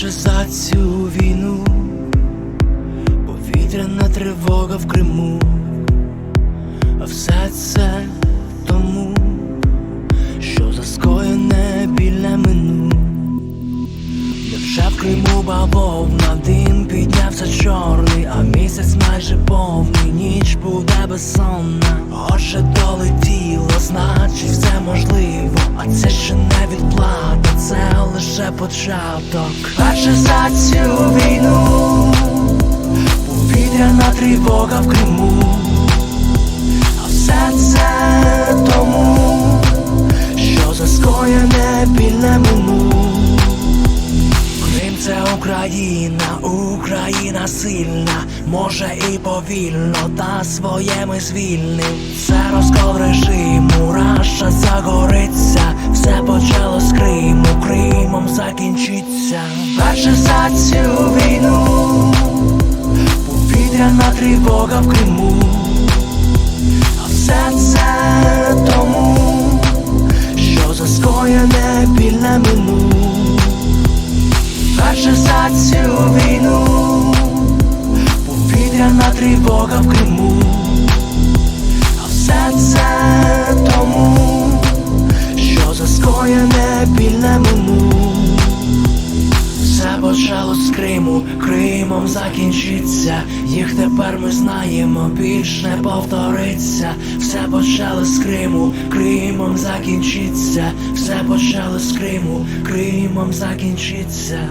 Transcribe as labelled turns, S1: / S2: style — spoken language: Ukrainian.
S1: більше за цю війну, повітряна тривога в Криму, а все це тому, що заскоєне біля мину Невже в Криму бабов, на дим піднявся чорний, а місяць майже повний, ніч буде безсонна, отже долетіло, значить все можливо, а це ще не лише початок. Перше за цю війну, повітряна тривога в Криму. А все це тому, що за скоєне більне мину. Крим це Україна, Україна сильна, може і повільно, та своє ми звільним. Це розкол режиму, закінчиться. Перше за цю війну, повітряна тривога в Криму. А все це тому, що за скоєне більне мину. Перше за цю війну, повітряна тривога в Криму, почало з Криму, Кримом закінчиться. Їх тепер ми знаємо, більш не повториться. Все почало з Криму, Кримом закінчиться. Все почало з Криму, Кримом закінчиться.